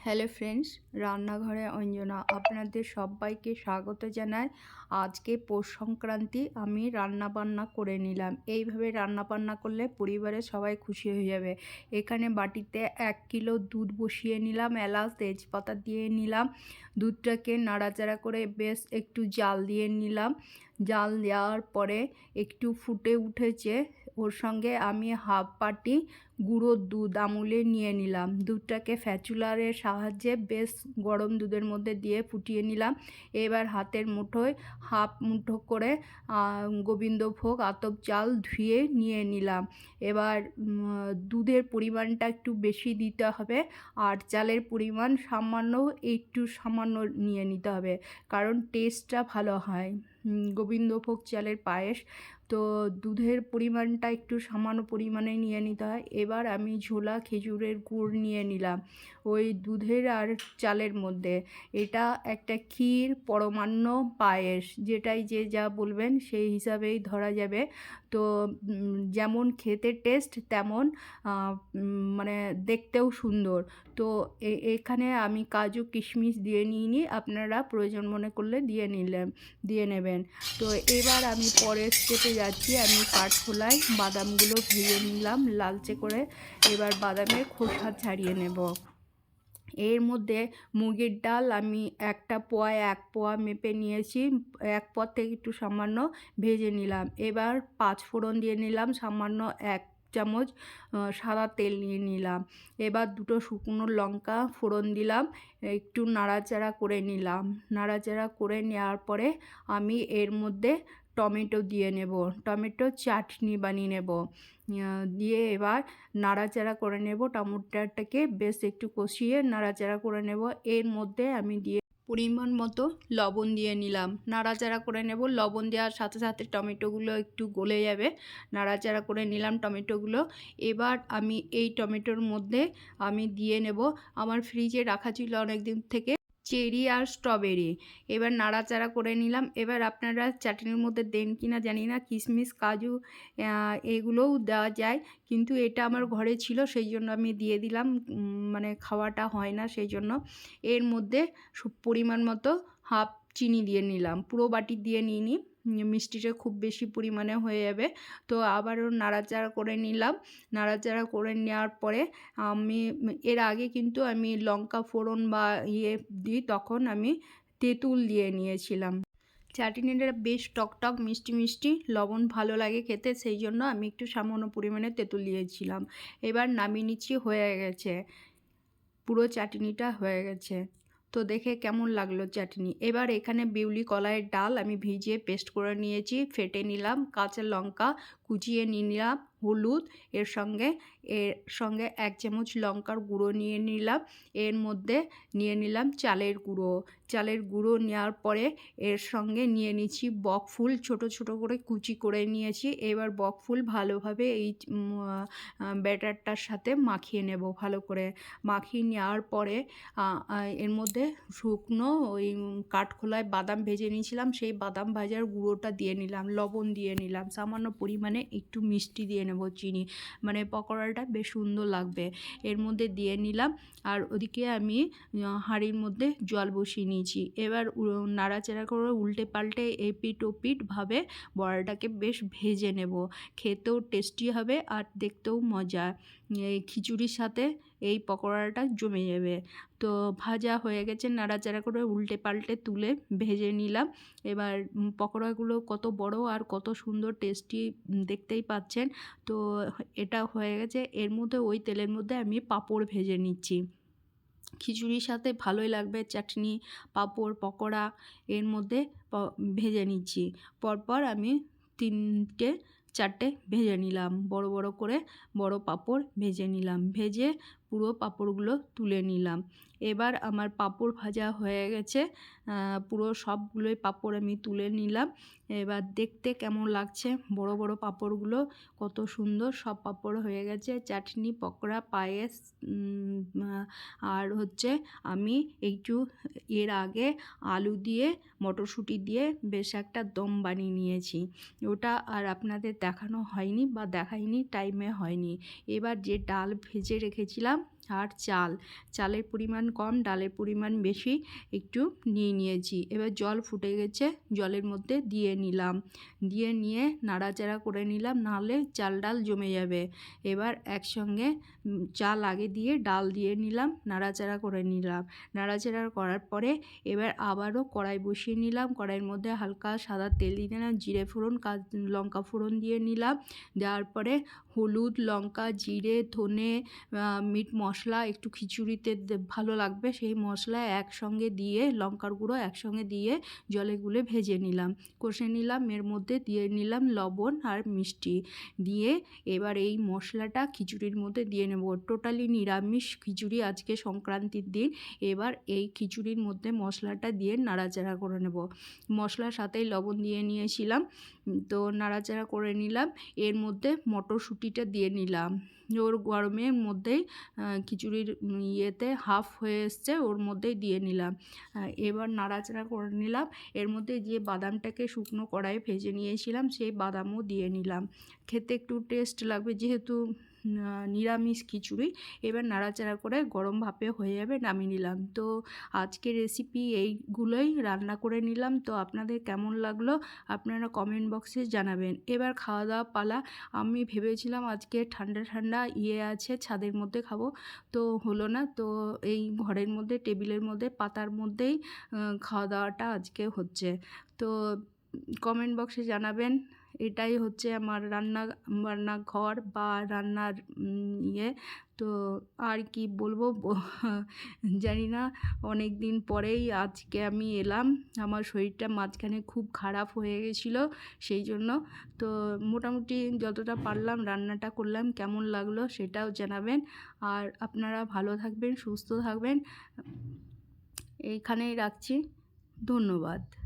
Hello friends রান্নাঘরে অঞ্জনা আপনাদের সবাইকে স্বাগত জানাই। আজকে পৌষ সংক্রান্তি, আমি রান্না বান্না করে নিলাম। এইভাবে রান্না বান্না করলে পরিবারের সবাই খুশি হয়ে যাবে। এখানে বাটিতে এক কিলো দুধ বসিয়ে নিলাম, এলাচ, তেজপাতা দিয়ে নিলাম। দুধটাকে নাড়াচাড়া করে বেশ একটু জাল দিয়ে নিলাম। জাল দেওয়ার পরে একটু ফুটে উঠেছে ওর সঙ্গে আমি হাফ বাটি গুঁড়োর দুধ আমুলে নিয়ে নিলাম। দুধটাকে ফ্যাচুলারের সাহায্যে বেশ গরম দুধের মধ্যে দিয়ে ফুটিয়ে নিলাম। এবার হাতের মুঠোয় হাফ মুঠো করে গোবিন্দভোগ আতপ চাল ধুয়ে নিয়ে নিলাম। এবার দুধের পরিমাণটা একটু বেশি দিতে হবে। আর চালের পরিমাণ সামান্য, একটু সামান্য নিয়ে নিতে হবে। কারণ টেস্টটা ভালো হয়। গোবিন্দভোগ চালের পায়েস তো দুধের পরিমাণটা একটু সামান্য পরিমাণে নিয়ে নিতে হয়। এবার আমি ঝোলা খেজুরের গুড় নিয়ে নিলাম ওই দুধের আর চালের মধ্যে। এটা একটা ক্ষীর পরমান্ন পায়েস যেটাই যে যা বলবেন সেই হিসাবেই ধরা যাবে। তো যেমন খেতে টেস্ট তেমন মানে দেখতেও সুন্দর। তো এখানে আমি কাজু কিশমিশ দিয়ে নিইনি, আপনারা প্রয়োজন মনে করলে দিয়ে নিলেন দিয়ে নেবেন। তো এবার আমি পরের স্টেপে যাচ্ছি আমি কাঠখোলায় বাদামগুলো ভেজে নিলাম, লালচে করে এবার বাদামের খোসা ছাড়িয়ে নেব। এর মধ্যে মুগের ডাল আমি একটা পোয়া, এক পোয়া মেপে নিয়েছি, এক পর থেকে একটু সামান্য ভেজে নিলাম। এবার পাঁচ ফোড়ন দিয়ে নিলাম, সামান্য এক চামচ সাদা তেল নিয়ে নিলাম। এবার দুটো শুকনো লঙ্কা ফোড়ন দিলাম, একটু নাড়াচাড়া করে নিলাম। নাড়াচাড়া করে নেওয়ার পরে আমি এর মধ্যে টমেটো দিয়ে নেব, টমেটো চাটনি বানিয়ে নেব। দিয়ে এবার নাড়াচাড়া করে নেব। টমেটোটাকে বেশ একটু কষিয়ে নাড়াচাড়া করে নেব। এর মধ্যে আমি দিয়ে পরিমাণ মতো লবণ দিয়ে নিলাম। নাড়াচাড়া করে নেব। লবণ দেওয়ার সাথে সাথে টমেটোগুলো একটু গলে যাবে। নাড়াচাড়া করে নিলাম টমেটোগুলো। এবার আমি এই টমেটোর মধ্যে আমি দিয়ে নেব। আমার ফ্রিজে রাখা ছিল অনেক দিন থেকে। চেরি আর স্ট্রবেরি। এবার নাড়াচাড়া করে নিলাম। এবার আপনারা চাটনির মধ্যে দেন কি না জানি না কিশমিশ কাজু এগুলোও দেওয়া যায়। কিন্তু এটা আমার ঘরে ছিল সেই জন্য আমি দিয়ে দিলাম। মানে খাওয়াটা হয় না সেই জন্য এর মধ্যে পরিমাণ মতো হাফ চিনি দিয়ে নিলাম। পুরো বাটি দিয়ে নিই মিষ্টিটা খুব বেশি পরিমাণে হয়ে যাবে। তো আবারও নাড়াচাড়া করে নিলাম। নাড়াচাড়া করে নেওয়ার পরে আমি এর আগে কিন্তু আমি লঙ্কা ফোড়ন বা ইয়ে দিই, তখন আমি তেঁতুল দিয়ে নিয়েছিলাম। চাটনিটা বেশ টকটক, মিষ্টি মিষ্টি, লবণ ভালো লাগে খেতে, সেই জন্য আমি একটু সামান্য পরিমাণে তেঁতুল দিয়েছিলাম। এবার নামিয়ে নিচ্ছি, হয়ে গেছে। পুরো চাটনিটা হয়ে গেছে। তো দেখে কেমন লাগল চাটনি? এবার এখানে বিউলি কলাইয়ের ডাল আমি ভিজিয়ে পেস্ট করে নিয়েছি, ফেটে নিলাম, কাঁচা লঙ্কা কুচিয়ে নিয়ে নিলাম হলুদ, এর সঙ্গে এর সঙ্গে এক চামচ লঙ্কার গুঁড়ো নিয়ে নিলাম। এর মধ্যে নিয়ে নিলাম চালের গুঁড়ো। চালের গুঁড়ো নেওয়ার পরে এর সঙ্গে নিয়ে নিচ্ছি বক ফুল, ছোট ছোট করে কুচি করে নিয়েছি। এবার বক ফুল ভালোভাবে এই ব্যাটারটার সাথে মাখিয়ে নেব ভালো করে। মাখিয়ে নেওয়ার পরে এর মধ্যে শুকনো ওই কাঠখোলায় বাদাম ভেজে নিয়েছিলাম। সেই বাদাম ভাজার গুঁড়োটা দিয়ে নিলাম, লবণ দিয়ে নিলাম। সামান্য পরিমাণে একটু মিষ্টি দিয়ে নেব চিনি। মানে পকোড়াটা বেশ সুন্দর লাগবে। এর মধ্যে দিয়ে নিলাম। আর ওদিকে আমি হাঁড়ির মধ্যে জল বসিয়ে নিয়েছি। এবার নাড়াচাড়া করে উল্টে পাল্টে এপিট ওপিটভাবে বড়াটাকে বেশ ভেজে নেব। খেতেও টেস্টি হবে আর দেখতেও মজা। এই খিচুড়ির সাথে এই পকোড়াটা জমে যাবে। তো ভাজা হয়ে গেছে, নাড়াচাড়া করে উল্টে পাল্টে তুলে ভেজে নিলাম। এবার পকোড়াগুলো কত বড় আর কত সুন্দর টেস্টি দেখতেই পাচ্ছেন। তো এটা হয়ে গেছে, এর মধ্যে ওই তেলের মধ্যে আমি পাঁপড় ভেজে নিচ্ছি। খিচুড়ির সাথে ভালোই লাগবে, চাটনি, পাঁপড়, পকোড়া, এর মধ্যে ভেজে নিচ্ছি। পরপর আমি তিনটে চারটে ভেজে নিলাম। বড় বড় করে বড় পাঁপড় ভেজে নিলাম। ভেজে পুরো পাঁপড়গুলো তুলে নিলাম। এবার আমার পাঁপড় ভাজা হয়ে গেছে। পুরো সবগুলোই পাঁপড় আমি তুলে নিলাম। এবার দেখতে কেমন লাগছে বড় বড় পাঁপড়গুলো, কত সুন্দর সব পাঁপড় হয়ে গেছে। চাটনি, পকোড়া, পায়েস আর হচ্ছে আমি একটু এর আগে আলু দিয়ে, মটরশুঁটি দিয়ে বেশ একটা দম বানিয়ে নিয়েছি। ওটা আর আপনাদের দেখানো হয়নি বা দেখাইনি টাইমে হয়নি। এবার যে ডাল ভেজে রেখেছিলাম আর চাল। চালের পরিমাণ কম, ডালের পরিমাণ বেশি একটু নিয়ে নিয়েছি। এবার জল ফুটে গেছে, জলের মধ্যে দিয়ে নিলাম। দিয়ে নিয়ে নাড়াচাড়া করে নিলাম, নাহলে চাল ডাল জমে যাবে। এবার একসঙ্গে চাল আগে দিয়ে ডাল দিয়ে নিলাম, নাড়াচাড়া করে নিলাম। নাড়াচাড়া করার পরে এবার আবারও কড়াই বসিয়ে নিলাম। কড়াইয়ের মধ্যে হালকা সাদা তেল দিয়ে নিলাম জিরে ফোড়ন লঙ্কা ফোড়ন দিয়ে নিলাম। দেওয়ার পরে হলুদ, লঙ্কা, জিরে, ধনে মিট মশলা একটু খিচুড়িতে ভালো লাগবে, সেই মশলা একসঙ্গে দিয়ে, লঙ্কার গুঁড়ো একসঙ্গে দিয়ে জলে গুলে ভেজে নিলাম। কষে নিলাম, এর মধ্যে দিয়ে নিলাম লবণ আর মিষ্টি। দিয়ে এবার এই মশলাটা খিচুড়ির মধ্যে দিয়ে নেব। টোটালি নিরামিষ খিচুড়ি আজকে সংক্রান্তির দিন। এবার এই খিচুড়ির মধ্যে মশলাটা দিয়ে নাড়াচাড়া করে নেব। মশলার সাথেই লবণ দিয়ে নিয়েছিলাম, তো নাড়াচাড়া করে নিলাম। এর মধ্যে মটরশুঁটিটা দিয়ে নিলাম। ওর গরমের মধ্যেই খিচুড়ির ইয়েতে হাফ হয়ে এসছে, ওর মধ্যেই দিয়ে নিলাম। এবার নাড়াচাড়া করে নিলাম। এর মধ্যে যে বাদামটাকে শুকনো কড়াইয়ে ভেজে নিয়েছিলাম, সেই বাদামও দিয়ে নিলাম। খেতে একটু টেস্ট লাগবে, যেহেতু নিরামিষ খিচুড়ি। এবার নাড়াচাড়া করে গরম ভাপে হয়ে যাবে নামিয়ে নিলাম। তো আজকে রেসিপি এইগুলোই রান্না করে নিলাম। তো আপনাদের কেমন লাগল আপনারা কমেন্ট বক্সে জানাবেন। এবার খাওয়া দাওয়া পালা। আমি ভেবেছিলাম আজকে ঠান্ডা ঠান্ডা ইয়ে আছে, ছাদের মধ্যে খাব। তো হলো না। তো এই ঘরের মধ্যে, টেবিলের মধ্যে, পাতার মধ্যেই খাওয়া দাওয়াটা আজকে হচ্ছে। তো কমেন্ট বক্সে জানাবেন। এটাই হচ্ছে আমার রান্না বান্না ঘর বা রান্নার ইয়ে। তো আর কি বলব? জানি না অনেক দিন পরেই আজকে আমি এলাম। আমার শরীরটা মাঝখানে খুব খারাপ হয়ে গেছিল সেই জন্য। তো মোটামুটি যতটা পারলাম রান্নাটা করলাম, কেমন লাগল সেটাও জানাবেন। আর আপনারা ভালো থাকবেন, সুস্থ থাকবেন। এইখানেই রাখছি। ধন্যবাদ।